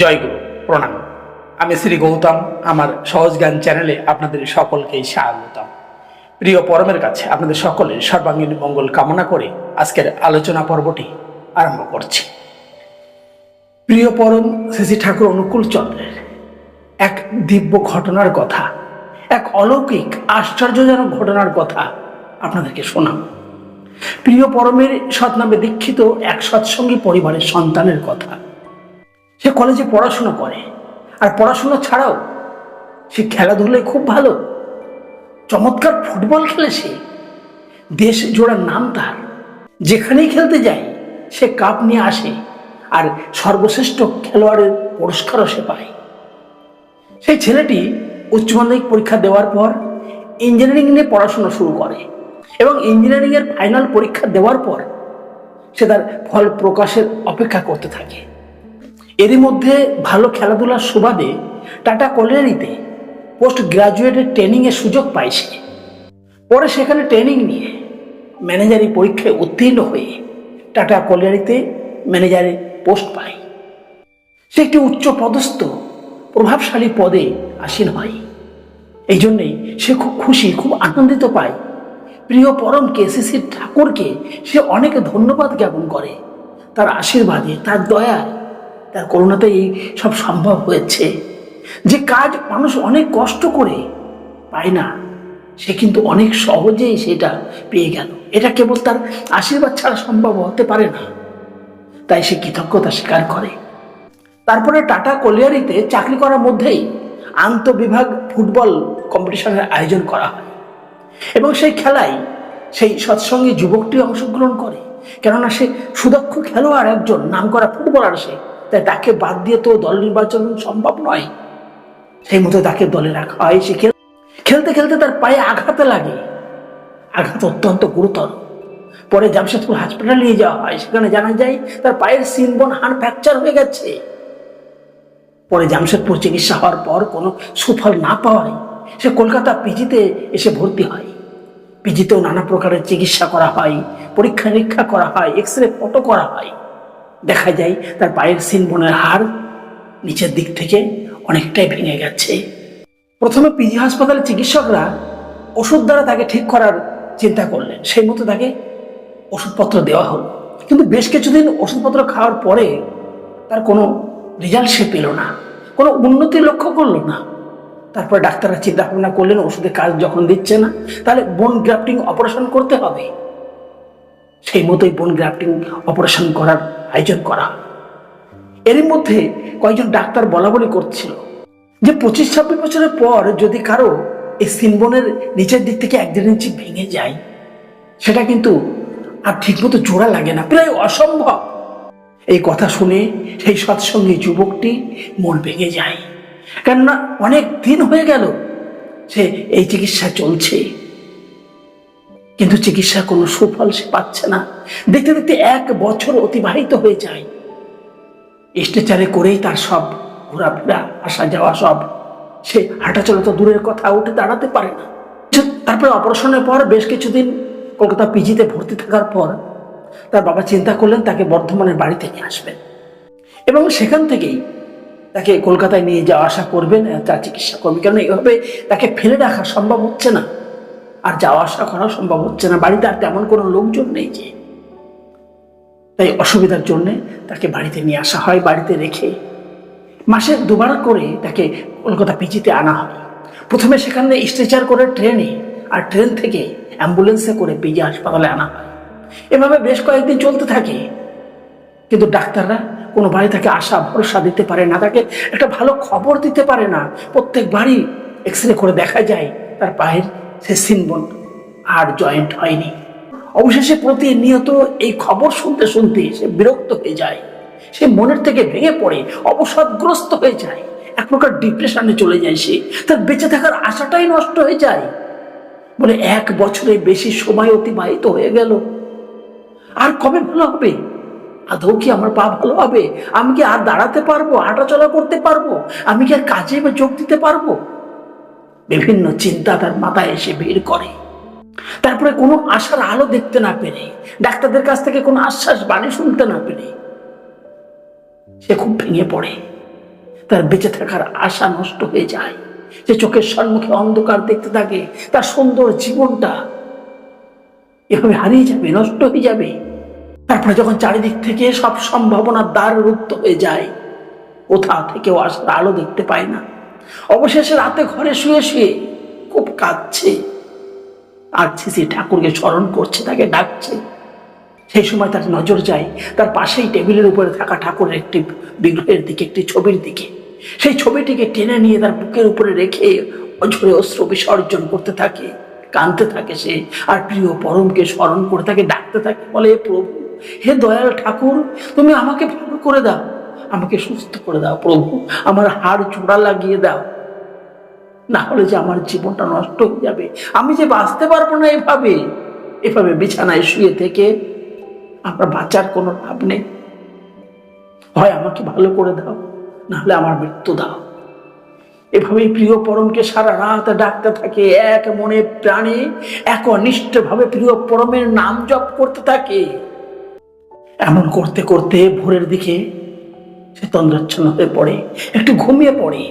জয়গুরু প্রণাম। আমি শ্রী গৌতম, আমার সহজ জ্ঞান চ্যানেলে আপনাদের সকলকেই স্বাগতম। প্রিয় পরমের কাছে আপনাদের সকলের সর্বাঙ্গীন মঙ্গল কামনা করে আজকের আলোচনা পর্বটি আরম্ভ করছি। প্রিয় পরম শ্রী ঠাকুর অনুকূল চন্দ্রের এক দিব্য ঘটনার কথা, এক অলৌকিক আশ্চর্যজনক ঘটনার কথা আপনাদেরকে শোনাব। প্রিয় পরমের সৎনামে দীক্ষিত এক সৎসঙ্গী পরিবারের সন্তানের কথা সে কলেজে পড়াশোনা করে। আর পড়াশোনা ছাড়াও সে খেলাধুলায় খুব ভালো। চমৎকার ফুটবল খেলে সে। দেশ জোড়ার নাম তার। যেখানেই খেলতে যায়, সে কাপ নিয়ে আসে আর সর্বশ্রেষ্ঠ খেলোয়াড়ের পুরস্কারও সে পায়। সেই ছেলেটি উচ্চ মাধ্যমিক পরীক্ষা দেওয়ার পর ইঞ্জিনিয়ারিং নিয়ে পড়াশোনা শুরু করে এবং ইঞ্জিনিয়ারিংয়ের ফাইনাল পরীক্ষা দেওয়ার পর সে তার ফল প্রকাশের অপেক্ষা করতে থাকে। এরই মধ্যে ভালো খেলাধুলার সুবাদে টাটা কলেরিতে পোস্ট গ্রাজুয়েটের ট্রেনিংয়ের সুযোগ পায় সে। পরে সেখানে ট্রেনিং নিয়ে ম্যানেজারি পরীক্ষায় উত্তীর্ণ হয়ে টাটা কলেরিতে ম্যানেজারের পোস্ট পায়। সে একটি উচ্চ পদস্থ প্রভাবশালী পদে আসীন হয়। এই জন্যেই সে খুব খুশি, খুব আনন্দিত পায়। প্রিয় পরম কেসিসির ঠাকুরকে সে অনেক ধন্যবাদ জ্ঞাপন করে। তার আশীর্বাদে, তার দয়ায় তার করুণাতে এই সব সম্ভব হয়েছে। যে কাজ মানুষ অনেক কষ্ট করে পায় না, সে কিন্তু অনেক সহজেই সেটা পেয়ে গেল। এটা কেবল তার আশীর্বাদ ছাড়া সম্ভব হতে পারে না। তাই সে কৃতজ্ঞতা স্বীকার করে। তারপরে টাটা কলিয়ারিতে চাকরি করার মধ্যেই আন্তঃবিভাগ ফুটবল কম্পিটিশনের আয়োজন করা হয়। এবং সেই খেলায় সেই সৎসঙ্গে যুবকটি অংশগ্রহণ করে। কেননা সে সুদক্ষ খেলোয়াড় একজন, নামকরা ফুটবলার সে। তাই তাকে বাদ দিয়ে তো দল নির্বাচন সম্ভব নয়। সেই মতো তাকে দলে রাখা হয়। সে খেল- খেলতে খেলতে তার পায়ে আঘাতে লাগে। আঘাত অত্যন্ত গুরুতর। পরে জামশেদপুর হাসপাতালে নিয়ে যাওয়া হয়। সেখানে জানা যায়, তার পায়ের সিনবন হাড় ফ্র্যাকচার হয়ে গেছে। পরে জামশেদপুর চিকিৎসা হওয়ার পর কোনো সুফল না পাওয়ায় সে কলকাতা পিজিতে এসে ভর্তি হয়। পিজিতেও নানা প্রকারের চিকিৎসা করা হয়। পরীক্ষা নিরীক্ষা করা হয়। এক্স রে ফটো করা হয়। দেখা যায়, তার পায়ের সিনবনের হাড় নিচের দিক থেকে অনেকটাই ভেঙে গেছে। প্রথমে পিজি হাসপাতালের চিকিৎসকরা ওষুধ দ্বারা তাকে ঠিক করার চিন্তা করলেন। সেই মতো তাকে ওষুধপত্র দেওয়া হলো। কিন্তু বেশ কিছুদিন ওষুধপত্র খাওয়ার পরে তার কোনো রেজাল্ট সে পেল না। কোনো উন্নতি লক্ষ্য করল না। তারপর ডাক্তাররা চিন্তা ভাবনা করলেন, ওষুধের কাজ যখন দিচ্ছে না, তাহলে বোন গ্রাফটিং অপারেশন করতে হবে। সেই মতোই বোন গ্রাফটিং অপারেশন করার আয়োজন করা। এরই মধ্যে কয়েকজন ডাক্তার বলা বলি করছিল যে পঁচিশ ছাব্বিশ বছরের পর যদি কারও এই সিনবনের নিচের দিক থেকে এক দেড় ইঞ্চি ভেঙে যায়, সেটা কিন্তু আর ঠিকমতো জোড়া লাগে না, প্রায় অসম্ভব। এই কথা শুনে সেই সৎসঙ্গী যুবকটি মন ভেঙে যায়। কেননা অনেক দিন হয়ে গেল সে এই চিকিৎসা চলছে। কিন্তু চিকিৎসা কোনো সুফল সে পাচ্ছে না। দেখতে দেখতে এক বছর অতিবাহিত হয়ে যায়। স্ট্রেচারে করেই তার সব ঘোরাফেরা, আসা যাওয়া সব। সে হাঁটাচলা তো দূরের কথা, উঠে দাঁড়াতে পারে না। তারপরে অপারেশনের পর বেশ কিছুদিন কলকাতা পিজিতে ভর্তি থাকার পর তার বাবা চিন্তা করলেন তাকে বর্ধমানের বাড়িতে নিয়ে আসবেন। এবং সেখান থেকেই তাকে কলকাতায় নিয়ে যাওয়া, আসা করবেন, তার চিকিৎসা করবেন। কারণ এইভাবে তাকে ফেলে রাখা সম্ভব হচ্ছে না। আর যাওয়া আসা করা সম্ভব হচ্ছে না। বাড়িতে আর তেমন কোনো লোকজন নেই যে। তাই অসুবিধার জন্যে তাকে বাড়িতে নিয়ে আসা হয়, বাড়িতে রেখে। মাসে দুবার করে তাকে কলকাতা পিজিতে আনা হয়। প্রথমে সেখানে স্ট্রেচার করে ট্রেনে আর ট্রেন থেকে অ্যাম্বুলেন্সে করে পিজি হাসপাতালে আনা হয়। এভাবে বেশ কয়েকদিন চলতে থাকে। কিন্তু ডাক্তাররা কোনো বাড়ি তাকে আশা, ভরসা দিতে পারে না। তাকে একটা ভালো খবর দিতে পারে না। প্রত্যেকবারই এক্স রে করে দেখা যায় তার পায়ের সে সিনবন আর জয়েন্ট হয়নি। অবশেষে প্রতিনিয়ত এই খবর শুনতে শুনতে সে বিরক্ত হয়ে যায়। সে মনের থেকে ভেঙে পড়ে, অবসাদগ্রস্ত হয়ে যায়। এক প্রকার ডিপ্রেশনে চলে যায় সে। তার বেঁচে থাকার আশাটাই নষ্ট হয়ে যায়। বলে এক বছরে বেশি সময় অতিবাহিত হয়ে গেল। আর কবে ভালো হবে? আদৌ কি আমার পা ভালো হবে? আমি কি আর দাঁড়াতে পারব হাঁটাচলা করতে পারব? আমি কি আর কাজে যোগ দিতে পারব? বিভিন্ন চিন্তা তার মাথায় এসে ভিড় করে। তারপরে কোনো আশার আলো দেখতে না পেরে, ডাক্তারদের কাছ থেকে কোনো আশ্বাস বাণী শুনতে না পেরে সে খুব ভেঙে পড়ে। তার বেঁচে থাকার আশা নষ্ট হয়ে যায়। যে চোখের সম্মুখে অন্ধকার দেখতে থাকে, তার সুন্দর জীবনটা এভাবে হারিয়ে যাবে, নষ্ট হয়ে যাবে। তারপরে যখন চারিদিক থেকে সব সম্ভাবনা দ্বার রুপ্ত হয়ে যায়, কোথা থেকেও আসার আলো দেখতে পায় না। অবশেষে রাতে ঘরে শুয়ে শুয়ে খুব কাঁদছে। আর সে ঠাকুরকে স্মরণ করছে, তাকে ডাকছে। সেই সময় তার নজর যায় তার পাশেই টেবিলের উপরে থাকা ঠাকুরের একটি বিগ্রহের দিকে, একটি ছবির দিকে। সেই ছবিটিকে টেনে নিয়ে তার বুকের উপরে রেখে অঝরে অস্ত্র বিসর্জন করতে থাকে, কাঁদতে থাকে সে। আর প্রিয় পরমকে স্মরণ করে তাকে ডাকতে থাকে, বলে প্রভু, হে দয়াল ঠাকুর, তুমি আমাকে ভালো করে দাও। আমাকে সুস্থ করে দাও প্রভু। আমার হাড় চূড়া লাগিয়ে দাও। না হলে যে আমার জীবনটা নষ্ট হয়ে যাবে। আমি যে বাঁচতে পারব না এভাবে। এভাবে বিছানায় শুয়ে থেকে আমরা বাঁচার কোনো লাভ নেই। হয় আমাকে ভালো করে দাও, না হলে আমার মৃত্যু দাও। এভাবেই প্রিয় পরমকে সারা রাত ডাকতে থাকে এক মনে প্রাণে, এক অনিষ্টভাবে প্রিয় পরমের নাম জপ করতে থাকে। এমন করতে করতে ভোরের দিকে সে তন্দ্রাচ্ছন্ন হয়ে পড়ে, একটু ঘুমিয়ে পড়ে।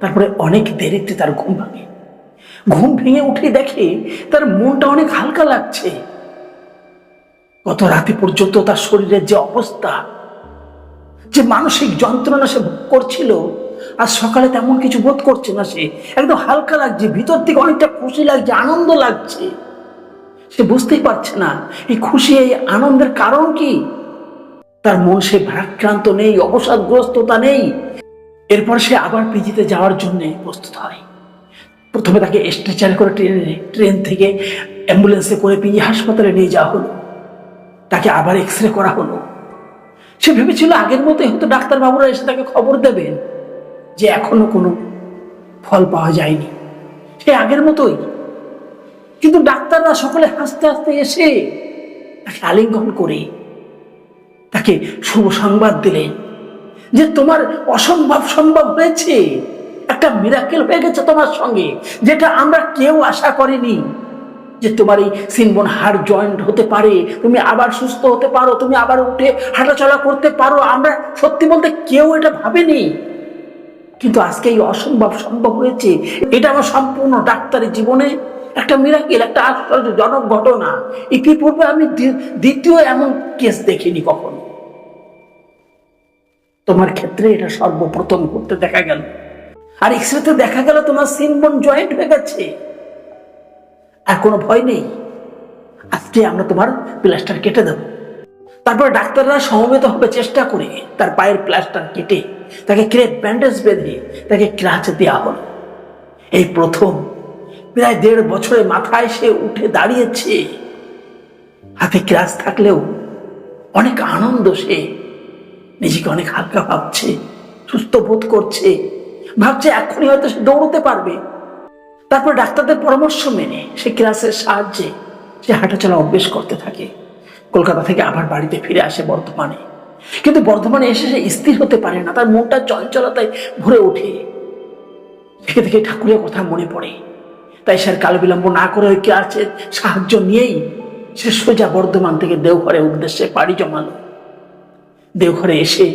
তারপরে অনেক দেরিতে তার ঘুম ভাঙে। ঘুম ভেঙে উঠে দেখে তার মনটা অনেক হালকা লাগছে। গত রাতে পর্যন্ত তার শরীরের যে অবস্থা, যে মানসিক যন্ত্রণা সে ভোগ করছিল, আর সকালে তেমন কিছু বোধ করছে না সে, একদম হালকা লাগছে, ভিতর থেকে অনেকটা খুশি লাগছে, আনন্দ লাগছে। সে বুঝতেই পারছে না, এই খুশি, এই আনন্দের কারণ কি? তার মন সে ভারাক্রান্ত নেই, অবসাদগ্রস্ততা নেই। এরপর সে আবার পিজিতে যাওয়ার জন্য প্রস্তুত হয়। প্রথমে তাকে স্ট্রেচার করে ট্রেনে, ট্রেন থেকে অ্যাম্বুলেন্সে করে পিজি হাসপাতালে নিয়ে যাওয়া হলো। তাকে আবার এক্স রে করা হলো। সে ভেবেছিল আগের মতোই হয়তো ডাক্তারবাবুরা এসে তাকে খবর দেবেন যে এখনও কোনো ফল পাওয়া যায়নি। সে আগের মতোই। কিন্তু ডাক্তাররা সকলে হাসতে হাসতে এসে তাকে আলিঙ্গন করে তাকে শুভ সংবাদ দিলেন যে তোমার অসম্ভব সম্ভব হয়েছে। একটা মিরাকেল হয়ে গেছে তোমার সঙ্গে, যেটা আমরা কেউ আশা করিনি। যে তোমার এই সিনবন হাড় জয়েন্ট হতে পারে, তুমি আবার সুস্থ হতে পারো, তুমি আবার উঠে হাঁটাচলা করতে পারো। আমরা সত্যি বলতে কেউ এটা ভাবেনি। কিন্তু আজকে এই অসম্ভব সম্ভব হয়েছে। এটা আমার সম্পূর্ণ ডাক্তারি জীবনে একটা মিরাকেল একটা আশ্চর্যজনক ঘটনা। ইতিপূর্বে আমি দ্বিতীয় এমন কেস দেখিনি কখনো। তোমার ক্ষেত্রে এটা সর্বপ্রথম করতে দেখা গেল। আর এক্সরেতে দেখা গেল তোমার সিনবন জয়েন্ট হয়ে গেছে। আর কোনো ভয় নেই। আজকে আমরা তোমার প্লাস্টার কেটে দেব। তারপর ডাক্তাররা সমবেত হবে চেষ্টা করে তার পায়ের প্লাস্টার কেটে তাকে ক্রেপ ব্যান্ডেজ বেঁধে তাকে ক্রাচ দেওয়া হলো। এই প্রথম প্রায় দেড় বছরে মাথায় সে উঠে দাঁড়িয়েছে। হাতে ক্রাচ থাকলেও অনেক আনন্দ সে নিজেকে অনেক হালকা ভাবছে, সুস্থ বোধ করছে। ভাবছে এখনই হয়তো সে দৌড়তে পারবে। তারপর ডাক্তারদের পরামর্শ মেনে সে ক্লাসের সাহায্যে সে হাঁটাচলা অভ্যেস করতে থাকে। কলকাতা থেকে আবার বাড়িতে ফিরে আসে বর্ধমানে। কিন্তু বর্ধমানে এসে সে স্থির হতে পারে না, তার মনটা চঞ্চলতায় ভরে ওঠে। থেকে থেকে ঠাকুরের কথা মনে পড়ে। তাই স্যার কাল বিলম্ব না করে ওই ক্লাসের সাহায্য নিয়েই সে সোজা বর্ধমান থেকে দেওঘরের উদ্দেশ্যে পাড়ি জমালো। দেওঘরে এসে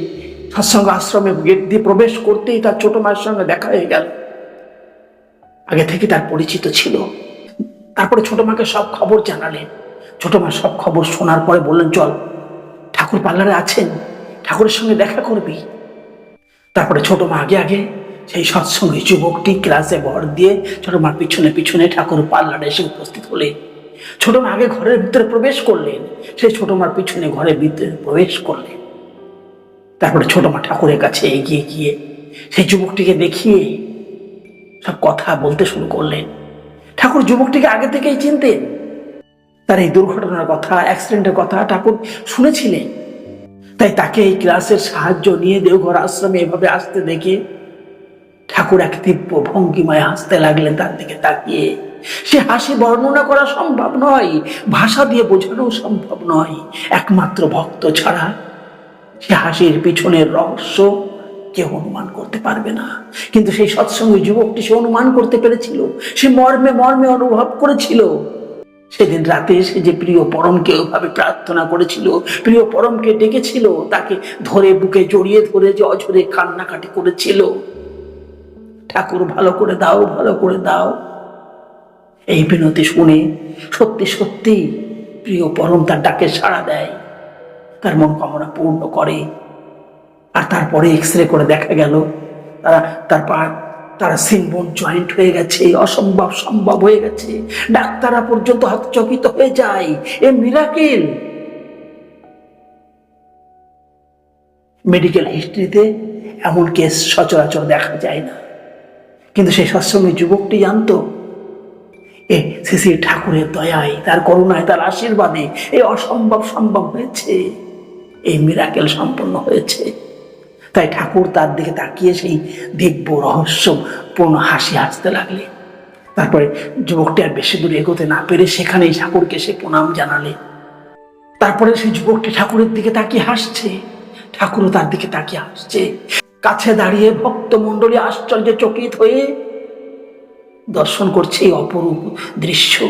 সৎসঙ্গ আশ্রমে গেট দিয়ে প্রবেশ করতেই তার ছোট মায়ের সঙ্গে দেখা হয়ে গেল। আগে থেকে তার পরিচিত ছিল। তারপরে ছোট মাকে সব খবর জানালেন। ছোট মা সব খবর শোনার পরে বললেন, চল, ঠাকুর পার্লারে আছেন, ঠাকুরের সঙ্গে দেখা করবি। তারপরে ছোট মা আগে আগে সেই সৎসঙ্গী যুবকটি ক্লাসে ভর দিয়ে ছোট মার পিছনে পিছনে ঠাকুর পার্লারে এসে উপস্থিত হলেন। ছোট মা আগে ঘরের ভিতরে প্রবেশ করলেন। সেই ছোট মার পিছনে ঘরের ভিতরে প্রবেশ করলেন। তারপরে ছোট মা ঠাকুরের কাছে এগিয়ে গিয়ে সেই যুবকটিকে দেখিয়ে সব কথা বলতে শুরু করলেন। ঠাকুর যুবকটিকে আগে থেকেই চিনতেন। তার এই দুর্ঘটনার কথা অ্যাক্সিডেন্টের কথা ঠাকুর শুনেছিলেন। তাই তাকে এই ক্লাসের সাহায্য নিয়ে দেওঘর আশ্রমে এভাবে আসতে দেখে ঠাকুর এক তীব্র ভঙ্গিমায় হাসতে লাগলেন তার দিকে তাকিয়ে। সে হাসি বর্ণনা করা সম্ভব নয়, ভাষা দিয়ে বোঝানো সম্ভব নয়। একমাত্র ভক্ত ছাড়া সে হাসির পিছনের রহস্য কেউ অনুমান করতে পারবে না। কিন্তু সেই সৎসঙ্গী যুবকটি সে অনুমান করতে পেরেছিল। সে মর্মে মর্মে অনুভব করেছিল। সেদিন রাতে সে যে প্রিয় পরমকে ওভাবে প্রার্থনা করেছিল, প্রিয় পরমকে ডেকেছিল, তাকে ধরে বুকে জড়িয়ে ধরে যে অঝরে কান্নাকাটি করেছিল। ঠাকুর ভালো করে দাও, ভালো করে দাও। এই বিনতি শুনে সত্যি সত্যি প্রিয় পরম তার ডাকে সাড়া দেয়। তার মন কামনা পূর্ণ করে। আর তারপরে এক্স রে করে দেখা গেল, তারা, তার পা, তারা সিনবোন জয়েন্ট হয়ে গেছে, অসম্ভব সম্ভব হয়ে গেছে। ডাক্তাররা পর্যন্ত হতচকিত হয়ে যায়। এ মিরাকেল মেডিকেল হিস্ট্রিতে এমন কেস সচরাচর দেখা যায় না। কিন্তু সেই সৎসঙ্গী যুবকটি জানতো, এ শ্রী ঠাকুরের দয়ায়, তার করুণায়, তার আশীর্বাদে এই অসম্ভব সম্ভব হয়েছে। এই মিরাকেল সম্পন্ন হয়েছে। তাই ঠাকুর তার দিকে তাকিয়ে সেই দিব্য রহস্যপূর্ণ হাসি হাসতে লাগলে। তারপরে যুবকটি আর বেশি দূর এগোতে না পেরে সেখানেই ঠাকুরকে সে প্রণাম জানালে। তারপরে সেই যুবকটি ঠাকুরের দিকে তাকিয়ে হাসছে। ঠাকুরও তার দিকে তাকিয়ে হাসছে। কাছে দাঁড়িয়ে ভক্ত মণ্ডলী আশ্চর্যে চকিত হয়ে দর্শন করছে এই অপরূপ দৃশ্য।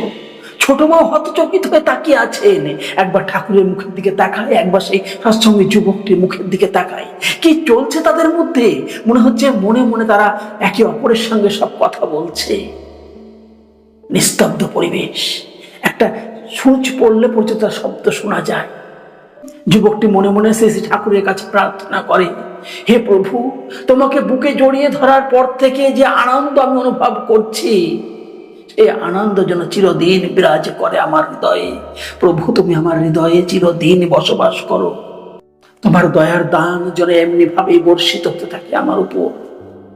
ছোট বউ হতচকিত হয়ে তাকিয়ে আছেন একবার ঠাকুরের মুখের দিকে তাকায়, একবার সেই সৎসঙ্গী যুবকটির মুখের দিকে তাকায়। কি চলছে তাদের মধ্যে? মনে হচ্ছে মনে মনে তারা একে অপরের সঙ্গে সব কথা বলছে। নিস্তব্ধ পরিবেশ। একটা সূচ পড়লে পর্যন্ত শব্দ শোনা যায়। যুবকটি মনে মনে শ্রী ঠাকুরের কাছে প্রার্থনা করে, হে প্রভু, তোমাকে বুকে জড়িয়ে ধরার পর থেকে যে আনন্দ আমি অনুভব করছি সেই আনন্দ যেন চিরদিন বিরাজ করে আমার হৃদয়ে। প্রভু, তুমি আমার হৃদয়ে চিরদিন বসবাস করো। তোমার দয়ার দান যেন এমনি ভাবেই বর্ষিত হতে থাকে আমার উপর।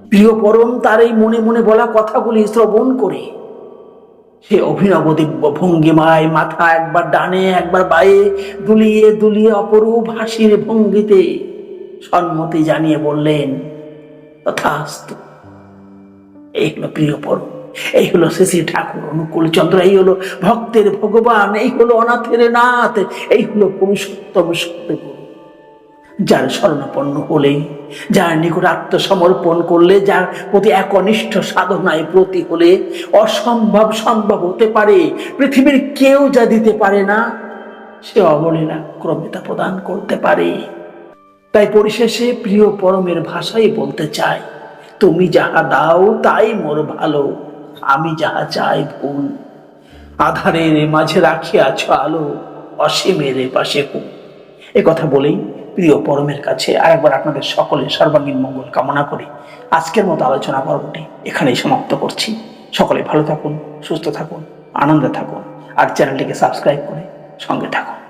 প্রিয় পরম তার এই মনে মনে বলা কথাগুলি শ্রবণ করে। সে অভিনব দিব্য ভঙ্গিমায় মাথা একবার ডানে, একবার বায়ে, দুলিয়ে দুলিয়ে অপরূপ হাসির ভঙ্গিতে সম্মতি জানিয়ে বললেন, তথাস্তু, এই হলো প্রিয় পরম এই হলো শ্রী ঠাকুর অনুকূল চন্দ্র, এই হলো ভক্তের ভগবান, এই হলো অনাথের নাথ, এই হলো পুরুষোত্তম সত্যগুরু। যার শরণাপন্ন হলেই, যার নিকট আত্মসমর্পণ করলে, যার প্রতি একনিষ্ঠ সাধনায় প্রতি হলে, অসম্ভব সম্ভব হতে পারে, পৃথিবীর কেউ যা দিতে পারে না, সে অবলীলা ক্রমিতা প্রদান করতে পারে। তাই পরিশেষে প্রিয় পরমের ভাষাই বলতে চাই, তুমি যাহা দাও, তাই মোর ভালো। আমি যাহা চাই ভুল। আধারের মাঝে রাখিয়াছ আলো অসীমের পাশে কুল। এ কথা বলেই প্রিয় পরমের কাছে আরেকবার আপনাদের সকলের সর্বাঙ্গীন মঙ্গল কামনা করে। আজকের মতো আলোচনা পর্বটি এখানেই সমাপ্ত করছি। সকলে ভালো থাকুন, সুস্থ থাকুন, আনন্দে থাকুন, আর চ্যানেলটিকে সাবস্ক্রাইব করে সঙ্গে থাকুন।